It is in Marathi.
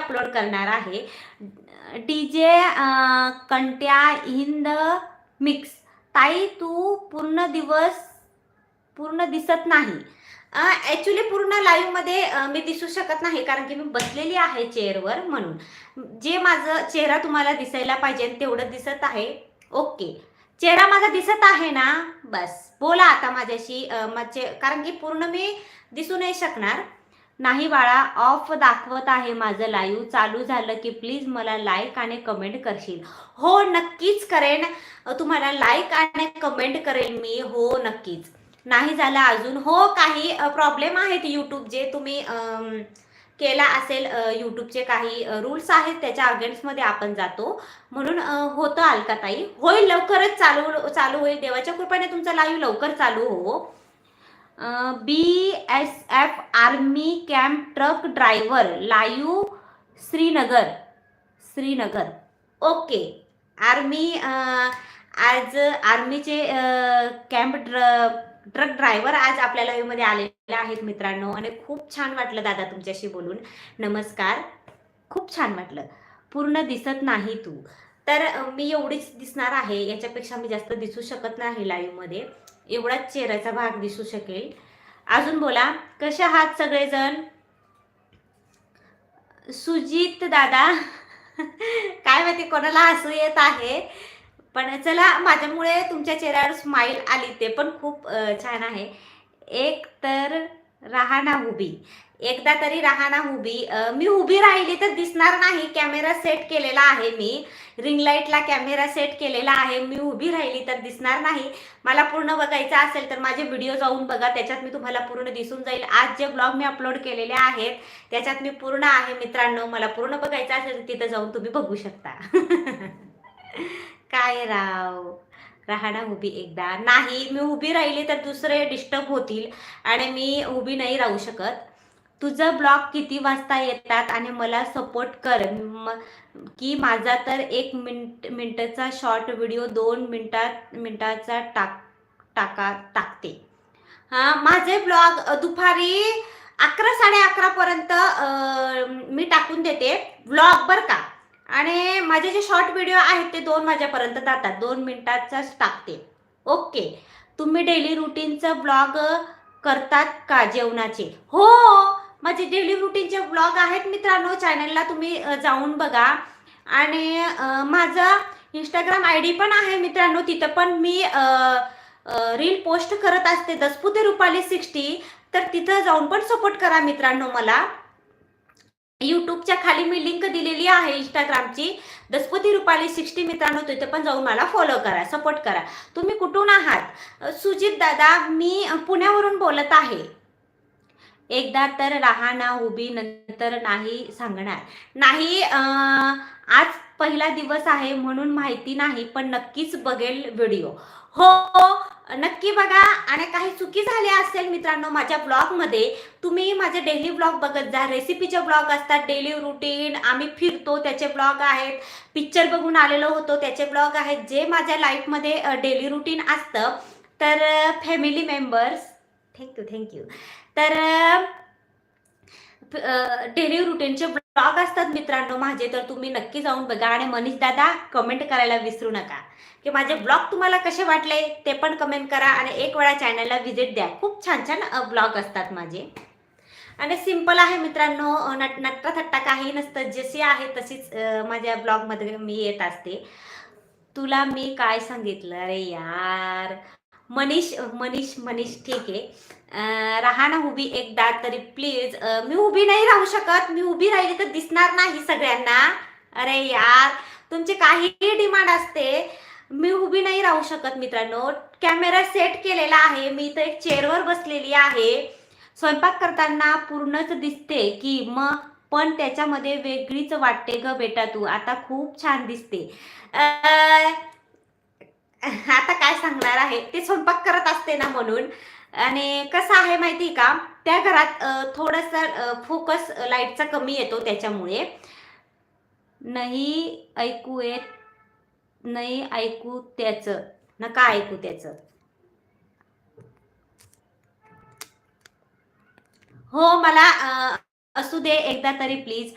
अपलोड करणार आहे. D J कंट्या in the mix. ताई तू पूर्ण दिवस पूर्ण दिसत नाही. ॲक्च्युली पूर्ण लाईव्हमध्ये मी दिसू शकत नाही कारण की मी बसलेली आहे चेअरवर म्हणून. जे माझं चेहरा तुम्हाला दिसायला पाहिजे तेवढं दिसत आहे ओके चेहरा माझा दिसत आहे ना? बस. बोला आता माझ्याशी म्हणजे माझे कारण की पूर्ण मी दिसू नाही शकणार. नाही बाळा ऑफ दाखवत आहे माझं लाईव्ह चालू झालं की प्लीज मला लाईक आणि कमेंट करशील. हो नक्कीच करेन. तुम्हाला लाईक आणि कमेंट करेन मी. हो नक्कीच. नाही झालं अजून. हो काही प्रॉब्लेम आहेत यूट्यूबचे तुम्ही केला असेल यूट्यूबचे काही रूल्स आहेत. त्याच्या अगेन्स्टमध्ये आपण जातो. म्हणून होतं होतं अलकाताई. होईल लवकरच चालू चालू होईल. देवाच्या कृपेने तुमचा लाईव्ह लवकर चालू हो. B S F army camp truck driver live Srinagar. Srinagar. Okay. Army आज आर्मीचे कॅम्प ड्र ट्रक ड्रायव्हर आज आपल्या लाईव्हमध्ये आलेले आहेत मित्रांनो. आणि खूप छान वाटलं दादा तुमच्याशी बोलून. नमस्कार. खूप छान वाटलं. पूर्ण दिसत नाही तू. तर मी एवढीच दिसणार आहे. याच्यापेक्षा मी जास्त दिसू शकत नाही लाईव्हमध्ये एवढाच चेहऱ्याचा भाग दिसू शकेल. अजून बोला कसे आहात सगळेजण? सुजित दादा काय माहिती कोणाला हसू येत आहे? पण चला माझ्यामुळे तुमच्या चेहऱ्यावर स्माईल आली ते पण खूप छान आहे. एक तर राहा ना उभी. एकदा तरी राहा ना उभी मी उभी राहिली तर दिसणार नाही. कॅमेरा सेट केलेला आहे मी. रिंग लाईटला कॅमेरा सेट केलेला आहे. मी उभी राहिली तर दिसणार नाही. मला पूर्ण बघायचं असेल तर माझे व्हिडिओ जाऊन बघा. त्याच्यात मी तुम्हाला पूर्ण दिसून जाईल. आज जे ब्लॉग मी अपलोड केलेले आहेत त्याच्यात मी पूर्ण आहे मित्रांनो. मला पूर्ण बघायचं असेल तर तिथं जाऊन तुम्ही बघू शकता. काय राव? राहणं उभी एकदा. नाही मी उभी राहिली तर दुसरे डिस्टर्ब होतील आणि मी उभी नाही राहू शकत. तुझं ब्लॉग किती वाजता येतात आणि मला सपोर्ट कर. की माझा तर एक मिनट मिनटाचा शॉर्ट व्हिडिओ दोन मिनटात मिनटाचा टाक टाका टाकते. हां माझे ब्लॉग दुपारी अकरा साडे अकरापर्यंत मी टाकून देते. ब्लॉग बरं का? आणि माझे जे शॉर्ट व्हिडिओ आहेत ते दोन माझ्यापर्यंत जातात. दोन मिनिटाचाच टाकते. ओके तुम्ही डेली रुटीनचं ब्लॉग करतात का जेवणाचे? हो. माझे डेली रुटीनचे ब्लॉग आहेत मित्रांनो. चॅनलला तुम्ही जाऊन बघा. आणि माझा इंस्टाग्राम आय डी पण आहे मित्रांनो. तिथं पण मी रील पोस्ट करत असते. दसपुते रुपाली सिक्स्टी तर तिथं जाऊन पण सपोर्ट करा मित्रांनो मला. यूट्यूबच्या खाली मी लिंक दिलेली आहे इंस्टाग्रामची. दसपती रुपाली सिक्स्टी मित्रांनो तिथे पण जाऊन मला फॉलो करा सपोर्ट करा. तुम्ही कुठून आहात? सुजित दादा मी पुण्यावरून बोलत आहे. एकदा तर राहा ना उभी नंतर नाही सांगणार. नाही आज पहिला दिवस आहे म्हणून माहिती नाही पण नक्कीच बघेल व्हिडिओ हो, हो नक्की बघा. आणि काही चुकी झाल्या असेल मित्रांनो माझ्या ब्लॉगमध्ये तुम्ही माझे डेली ब्लॉग बघत जा. रेसिपीचे ब्लॉग असतात डेली रुटीन आम्ही फिरतो त्याचे ब्लॉग आहेत. पिक्चर बघून आलेलो होतो त्याचे ब्लॉग आहेत. जे माझ्या लाईफमध्ये डेली रुटीन असतं तर family members thank you thank you तर डेली रुटीनचे ब्लॉग असतात मित्रांनो माझे तर तुम्ही नक्की जाऊन बघा आणि मनीष दादा कमेंट करायला विसरू नका. की माझे ब्लॉग तुम्हाला कसे वाटले ते पण कमेंट करा आणि एक वेळा चॅनलला व्हिजिट द्या. खूप छान छान ब्लॉग असतात माझे. आणि सिंपल आहे मित्रांनो नट नट्टा थट्टा काही नसतं. जशी आहे तशीच माझ्या ब्लॉगमध्ये मी येत असते. तुला मी काय सांगितलं? अरे यार. मनीष मनीष मनीष ठीक आहे. राहा ना उभी एकदा तरी प्लीज मी उभी नाही राहू शकत. मी उभी राहिली तर दिसणार नाही सगळ्यांना. अरे यार तुमचे काहीही डिमांड असते मी उभी नाही राहू शकत मित्रांनो. कॅमेरा सेट केलेला आहे. मी इथं एक चेअरवर बसलेली आहे. स्वयंपाक करताना पूर्णच दिसते की मग पण त्याच्यामध्ये वेगळीच वाटते ग बेटा तू. आता खूप छान दिसते. आता काय सांगणार आहे? ते स्वयंपाक करत असते ना म्हणून. आणि कसं आहे माहिती आहे का? त्या घरात अ, थोडंसं फोकस लाईटचा कमी येतो त्याच्यामुळे. नाही ऐकू येत नाही ऐकू त्याचं. नका ऐकू त्याचं. हो मला असू दे एकदा तरी प्लीज